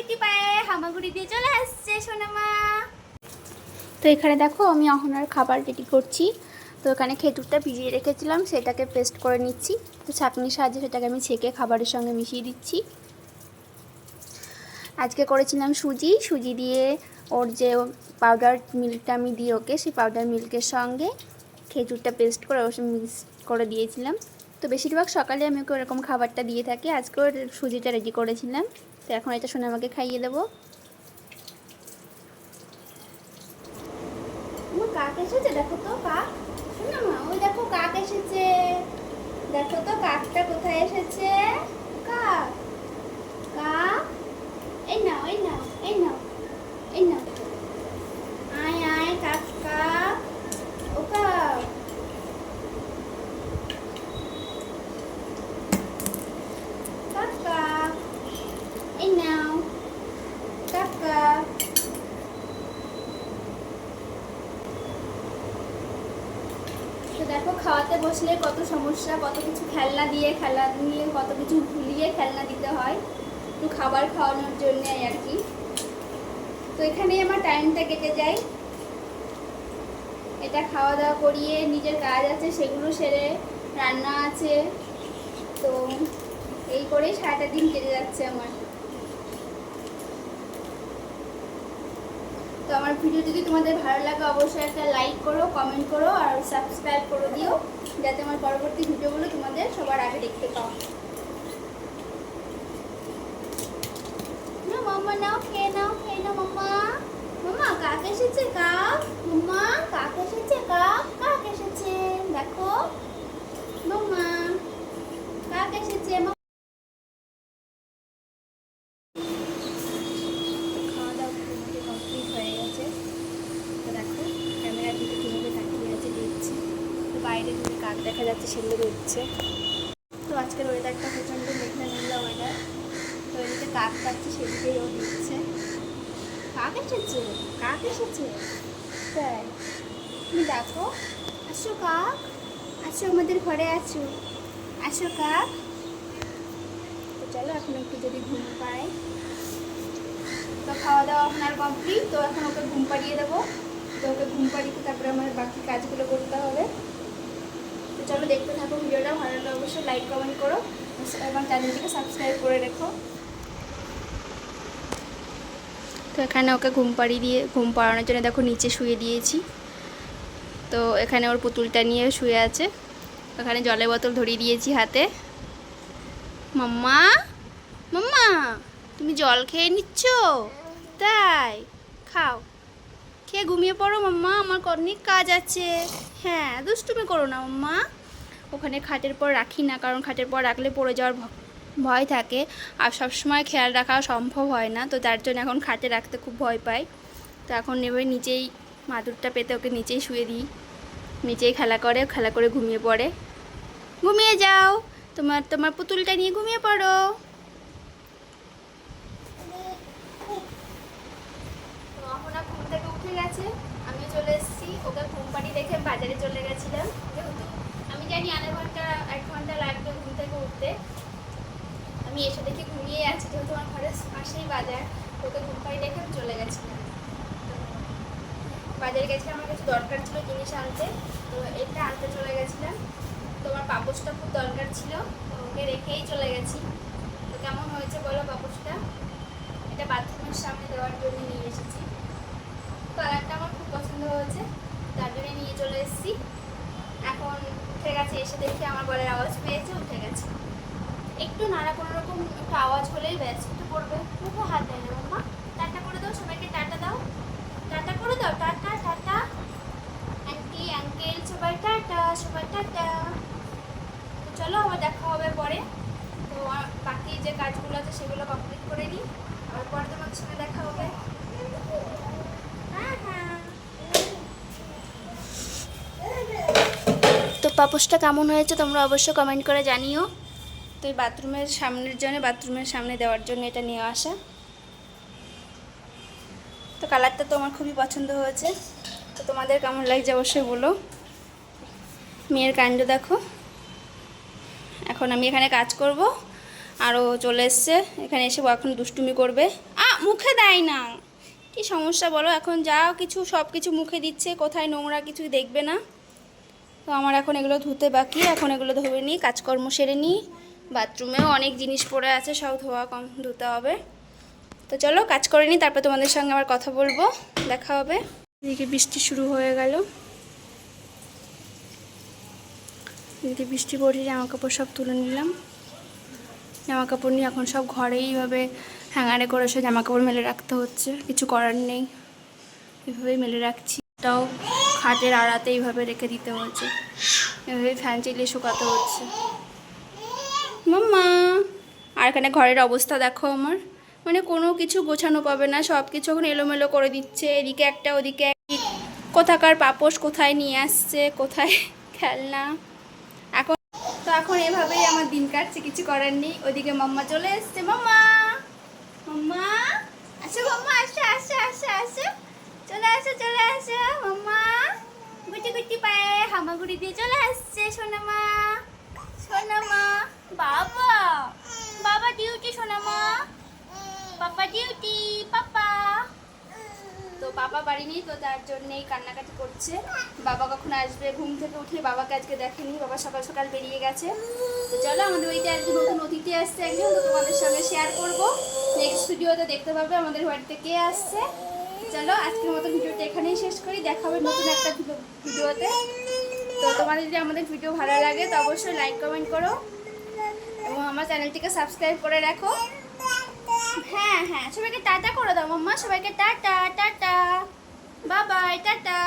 PT পায়ে হামাগুড়ি দিয়ে চলে আসছে, সোনামা। তো এখানে দেখো, আমি অহনার খাবার রেডি করছি। তো এখানে খেজুরটা ভিজিয়ে রেখেছিলাম, সেটাকে পেস্ট করে নিচ্ছি। তো ছাঁকনির সাহায্যে সেটাকে আমি ছেঁকে খাবারের সঙ্গে মিশিয়ে দিচ্ছি। আজকে করেছিলাম সুজি। সুজি দিয়ে ওর যে পাউডার মিল্কটা আমি দিয়ে ওকে, সেই পাউডার মিল্কের সঙ্গে খেজুরটা পেস্ট করে ওর মিক্স করে দিয়েছিলাম। তো বেশিরভাগ সকালে আমি ওকে ওরকম খাবারটা দিয়ে থাকি, আজকে ওর সুজিটা রেডি করেছিলাম। তো এখন এটা শুনে আমাকে খাইয়ে দেবো। কাক এসেছে? দেখো তো কাক। শোনো মা, ওই দেখো কাক এসেছে। দেখো তো কাকটা কোথায় এসেছে? কাক এই নাও এই নাও এই নাও এই নাও আয় আয় কাক কাক ও কাক কাক কাক এই নাও কাক কাক তো দেখো খাওয়াতে বসলে কত সমস্যা, কত কিছু খেলনা দিয়ে খেলা নিয়ে, কত কিছু ভুলিয়ে খেলনা দিতে হয়, একটু খাবার খাওয়ানোর জন্য আর কি। তো এখানেই আমার টাইমটা কেটে যায়। এটা খাওয়া দাওয়া করিয়ে নিজের কাজ আছে সেগুলো সেরে রান্না আছে। তো এই করেই সারাটা দিন কেটে যাচ্ছে আমার। তো আমার ভিডিও যদি তোমাদের ভালো লাগে, অবশ্যই একটা লাইক করো কমেন্ট করো আর সাবস্ক্রাইব করে দিও, যাতে আমার পরবর্তী ভিডিওগুলো তোমাদের সবার আগে দেখতে পাও। মাম্মা। মাম্মা, কাক এসেছে, কাক? মাম্মা, কাক এসেছে কাক কাক এসেছে দেখো মাম্মা কাক এসেছে মা- খাওয়া দাওয়া মোটামুটি কমপ্লিট হয়ে গেছে তো দেখো ক্যামেরার দিকে কীভাবে তাকিয়ে আছে দেখছি তো বাইরে যদি কাক দেখা যাচ্ছে, সেগুলো দেখছে। তো আজকের ওয়েদারটা প্রচণ্ড মেঘলা মেঘলা ওয়েদার তো এদিকে কাক কাটছে সেদিকেই ও দিচ্ছে কাক এসেছে? কাক এসেছে? তাই। তুমি দেখো আসো কাক। আসো আমাদের ঘরে আছো আসো কাক। তো চলো, এখন একটু যদি ঘুম পাই তো খাওয়া দাওয়া এখন আর কমপ্লিট তো এখন ওকে ঘুম পাড়িয়ে দেবো। তো ওকে ঘুম পাড়িয়ে তারপরে আমার বাকি কাজগুলো করতে হবে। চলো দেখতে থাকো, ভিডিওটা ভালো লাগলে অবশ্যই লাইক কমেন্ট করো এবং চ্যানেলটিকে সাবস্ক্রাইব করে রেখো। তো এখানে ওকে ঘুম পাড়িয়ে দিয়ে, ঘুম পাড়ানোর জন্য দেখো নিচে শুয়ে দিয়েছি। তো এখানে ওর পুতুলটা নিয়ে শুয়ে আছে। ওখানে জলের বোতল ধরিয়ে দিয়েছি হাতে। মাম্মা মাম্মা, তুমি জল খেয়ে নিচ্ছ? তাই, খাও। খেয়ে ঘুমিয়ে পড়ো মাম্মা, আমার অনেক কাজ আছে। হ্যাঁ দুষ্টুমি করো না মাম্মা। ওখানে খাটের পর রাখি না, কারণ খাটের পর রাখলে পড়ে যাওয়ার ভয় থাকে। আর সবসময় খেয়াল রাখা সম্ভব হয় না, তো তার জন্য এখন খাটে রাখতে খুব ভয় পাই। তো এখন নেবে নিচেই মাদুরটা পেতে ওকে নিচেই শুয়ে দিই। নিচেই খেলা করে খেলা করে ঘুমিয়ে পড়ে। ঘুমিয়ে যাও! তোমার তোমার পুতুলটা নিয়ে ঘুমিয়ে পড়ো। ঘুম থেকে উঠে গেছে আমি চলে এসেছি, ওকে ঘুম পাড়ি রেখে বাজারে চলে গেছিলাম যেহেতু জানি আধা ঘণ্টা, এক ঘণ্টা লাগবে ঘুম থেকে উঠতে। আমি এসে দেখে ঘুমিয়ে আছি, যেহেতু আমার ঘরের পাশেই বাজার, ওকে ঘুম পাড়ি রেখে আমি চলে গেছিলাম। বাজারে গেছিলাম, আমার কিছু দরকার ছিল জিনিস আনতে, তো এটা আনতে চলে গেছিলাম। তো আমার খুব দরকার ছিল ওকে রেখেই চলে গেছি। তো কেমন হয়েছে বলো পাপোশটা? এটা বাথরুমের সামনে দেওয়ার জন্য নিয়ে এসেছি। কালারটা আমার খুব পছন্দ হয়েছে, তার জন্য নিয়ে চলে এসেছি। উঠে গেছে, এসে দেখি আমার গলার আওয়াজ পেয়েছে, উঠে গেছে। একটু নানা কোনো রকম একটু আওয়াজ হলেই ব্যাস একটু পড়বে খুব হাত দেয় না মাম্মা টাটা করে দাও সবাইকে টাটা দাও টাটা করে দাও টাটা টাটা আন্টি আঙ্কেল সবাই টাটা সবাই টাটা তো চলো আবার দেখা হবে পরে তো আর বাকি যে কাজগুলো আছে সেগুলো কমপ্লিট করে নিই আবার পরে তোমার সঙ্গে দেখা হবে হ্যাঁ হ্যাঁ তো পাপোসটা কেমন হয়েছে তোমরা অবশ্যই কমেন্ট করে জানিও। তো এই বাথরুমের সামনের জন্য, বাথরুমের সামনে দেওয়ার জন্য এটা নিয়ে আসা। তো কালারটা তো আমার খুবই পছন্দ হয়েছে। তো তোমাদের কেমন লাগছে অবশ্যই বলো। মেয়ের কাণ্ড দেখো। এখন আমি এখানে কাজ করব। আরও চলে এসছে। এখানে এসে এখন দুষ্টুমি করবে। আ, মুখে দেয় না। কি সমস্যা বলো? এখন যা কিছু সব কিছু মুখে দিচ্ছে। কোথায় নোংরা কিছু দেখবে না। তো আমার এখন এগুলো ধুতে বাকি, এখন এগুলো ধুয়ে নিই, কাজকর্ম সেরে নিই। বাথরুমেও অনেক জিনিস পড়ে আছে, সব ধোয়া কম ধুতে হবে। তো চলো, কাজ করে নিই, তারপর তোমাদের সঙ্গে আবার কথা বলব, দেখা হবে। এদিকে বৃষ্টি শুরু হয়ে গেল। এদিকে বৃষ্টি পড়ছে, জামা কাপড় সব তুলে নিলাম। জামা কাপড় নিয়ে এখন সব ঘরেই এইভাবে হ্যাঙ্গারে করে সব জামা কাপড় মেলে রাখতে হচ্ছে, কিছু করার নেই। এভাবেই মেলে রাখছি। এটাও খাটের আড়াতে এইভাবে রেখে দিতে হচ্ছে এভাবে ফ্যান চালিয়ে শুকাতে হচ্ছে। মাম্মা, আর এখানে ঘরের অবস্থা দেখো আমার। মানে কোনো কিছু গোছানো পাবে না সব কিছু এখন এলোমেলো করে দিচ্ছে। এদিকে একটা, ওদিকে কোথাকার পাপোশ কোথায় নিয়ে আসছে, কোথায় খেলনা? এখন তো এখন এভাবেই আমার দিন কাটছে কিছু করার নেই। ওদিকে মাম্মা চলে এসছে। মাম্মা! মাম্মা আসো মাম্মা আসো আসো আসো আসো চলে আসো চলে আসো মাম্মা গুটি পায়ে হামাগুড়ি দিয়ে চলে আসছে, সোনামা। সোনামা, বাবা। বাবা ডিউটি সোনামা। Papa duty papa. তো বাবা বাড়ি নেই, তো তার জন্যই কান্নাকাটি করছে। বাবা কখন আসবে? ঘুম থেকে উঠে বাবাকে আজকে দেখেনি। বাবা সকাল সকাল বেরিয়ে গেছে। চলো, আমাদের বাড়িতে আজকে নতুন অতিথি আসছে একজন, তো তোমাদের সঙ্গে শেয়ার করব। নেক্সট ভিডিওতে দেখতে পাবে আমাদের বাড়িতে কে আসছে। চলো, আজকের মতো ভিডিওটা এখানেই শেষ করি। দেখা হবে নতুন একটা ভিডিওতে। তো তোমাদের যদি আমাদের ভিডিও ভালো লাগে, তো অবশ্যই লাইক কমেন্ট করো। এবং আমার চ্যানেলটিকে সাবস্ক্রাইব করে রাখো। হ্যাঁ হ্যাঁ সবাইকে টাটা করে দাও, মাম্মা। সবাইকে টাটা টাটা বাবাই টাটা।